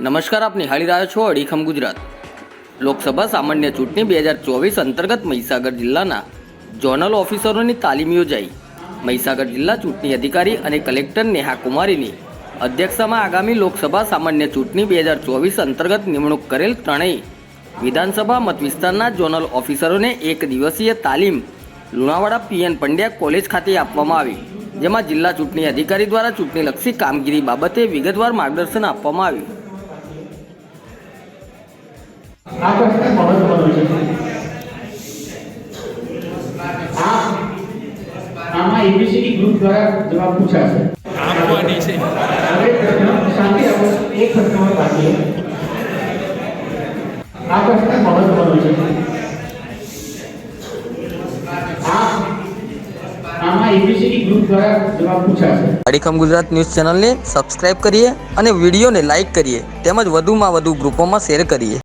નમસ્કાર, આપ નિહાળી રહ્યા છો અડીખમ ગુજરાત. લોકસભા સામાન્ય ચૂંટણી બે હજાર ચોવીસ અંતર્ગત મહીસાગર જિલ્લાના ઝોનલ ઓફિસરોની તાલીમ યોજાઈ. મહીસાગર જિલ્લા ચૂંટણી અધિકારી અને કલેક્ટર નેહા કુમારીની અધ્યક્ષતામાં આગામી લોકસભા સામાન્ય ચૂંટણી બે હજાર ચોવીસ અંતર્ગત નિમણૂક કરેલ ત્રણેય વિધાનસભા મત વિસ્તારના ઝોનલ ઓફિસરોને એક દિવસીય તાલીમ લુણાવાડા પીએન પંડ્યા કોલેજ ખાતે આપવામાં આવી. જેમાં જિલ્લા ચૂંટણી અધિકારી દ્વારા ચૂંટણીલક્ષી કામગીરી બાબતે વિગતવાર માર્ગદર્શન આપવામાં આવ્યું. આ પ્રશ્ન મહત્વનો છે આમાં એબીસીડી ગ્રુપ દ્વારા જવાબ પૂછાશે. આપવાની છે. હવે પ્રશ્ન શાંતિ આપો. એક પ્રશ્ન બાકી. આ પ્રશ્ન મહત્વનો છે. અડીખમ ગુજરાત ન્યૂઝ ચેનલને સબસ્ક્રાઇબ કરીએ અને વિડીયોને લાઇક કરીએ. તેમજ વધુમાં વધુ ગ્રુપોમાં શેર કરીએ.